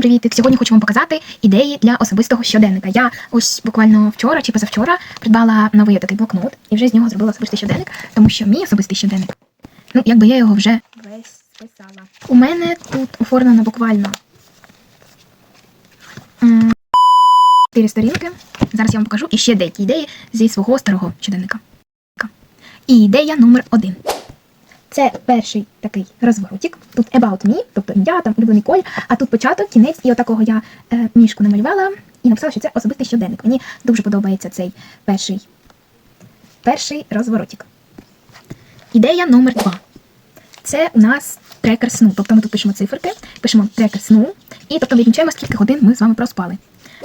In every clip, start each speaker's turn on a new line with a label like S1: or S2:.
S1: привіт! Сьогодні хочу вам показати ідеї для особистого щоденника. Я ось буквально вчора чи позавчора придбала новий такий блокнот і вже з нього зробила особистий щоденник, тому що мій особистий щоденник. Ну, якби я його вже весь списала. У мене тут оформлено буквально чотири сторінки. Зараз я вам покажу і ще деякі ідеї зі свого старого щоденника. І ідея номер один. Це перший такий розворотик. Тут about me, тобто я там улюблений коль, а тут початок, кінець, і отакого я е, мішку намалювала і написала, що це особистий щоденник. Мені дуже подобається цей перший, перший розворотик. Ідея номер два. Це у нас трекер сну. Тобто ми тут пишемо циферки, пишемо трекер сну, і тобто відмічаємо, скільки годин ми з вами проспали.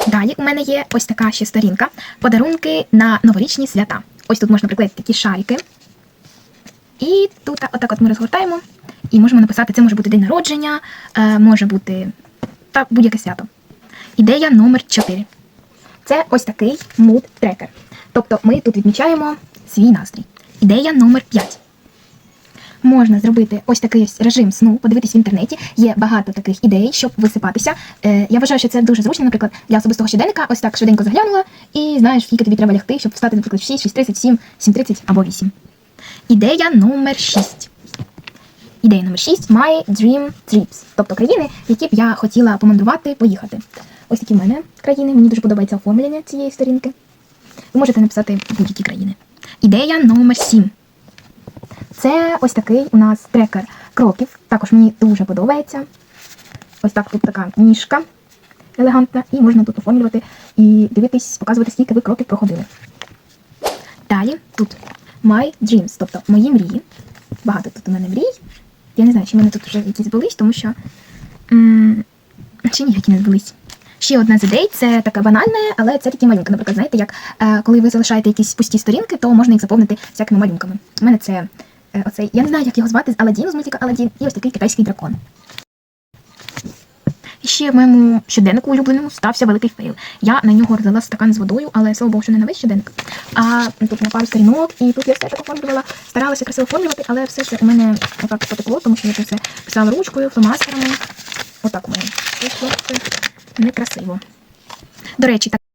S1: Далі у мене є ось така ще сторінка. Подарунки на новорічні свята. Ось тут можна приклеїти такі шарики. І тут отак от ми розгортаємо і можемо написати, це може бути день народження, е, може бути та будь-яке свято. Ідея номер 4. Це ось такий mood трекер. Тобто ми тут відмічаємо свій настрій. Ідея номер 5. Можна зробити ось такий режим сну, подивитись в інтернеті. Є багато таких ідей, щоб висипатися. Е, я вважаю, що це дуже зручно, наприклад, для особистого щоденника. Ось так швиденько заглянула і знаєш, скільки тобі треба лягти, щоб встати, наприклад, в 6, 6.30, 7, 7.30 або 8. Ідея номер 6. Ідея номер 6 My Dream Trips. Тобто країни, в які б я хотіла помандрувати, поїхати. Ось такі в мене країни. Мені дуже подобається оформлення цієї сторінки. Ви можете написати будь-які країни. Ідея номер 7. Це ось такий у нас трекер кроків. Також мені дуже подобається. Ось так тут така ніжка елегантна, і можна тут оформлювати і дивитись, показувати, скільки ви кроків проходили. Далі тут My Dreams, тобто мої мрії. Багато тут у мене мрій. Я не знаю, чи в мене тут вже якісь збулись, тому що м- чи ніякі не збулись. Ще одна з ідей це таке банальне, але це такі малюнки. Наприклад, знаєте, як е, коли ви залишаєте якісь пусті сторінки, то можна їх заповнити всякими малюнками. У мене це е, оцей, я не знаю, як його звати, з Аладдіну, з мультика Аладдін, і ось такий китайський дракон. І ще в моєму щоденнику улюбленому стався великий фейл. Я на нього розлила стакан з водою, але слава Богу, що не на весь щоденник. А тут на пару сторінок, і тут я все так оформлювала, старалася красиво оформлювати, але все це у мене отак потекло, тому що я це все писала ручкою, фломастерами. Отак у мене. Це некрасиво. До речі, так.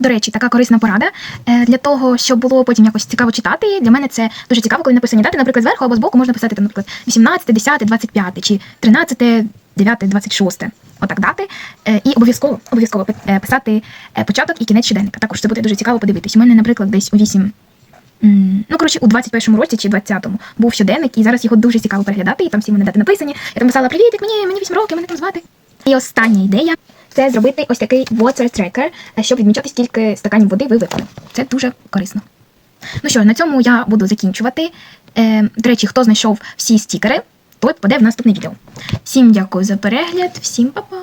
S1: До речі, така корисна порада Е, для того, щоб було потім якось цікаво читати. Для мене це дуже цікаво, коли написані дати, наприклад, зверху або збоку можна писати, наприклад, 18, 10, 25 чи 13, 9, 26. Отак дати. Е, І обов'язково обов'язково е, писати початок і кінець щоденника. Також це буде дуже цікаво подивитись. У мене, наприклад, десь у 8. Ну, коротше, у 21-му році чи 20-му був щоденник, і зараз його дуже цікаво переглядати, і там всі мене дати написані. Я там писала Привіт, мені, мені 8 років, мене там звати. І остання ідея це зробити ось такий water tracker, е, щоб відмічати, скільки стаканів води ви випили. Це дуже корисно. Ну що, на цьому я буду закінчувати. Е, до речі, хто знайшов всі стікери, той попаде в наступне відео. Всім дякую за перегляд, всім па-па!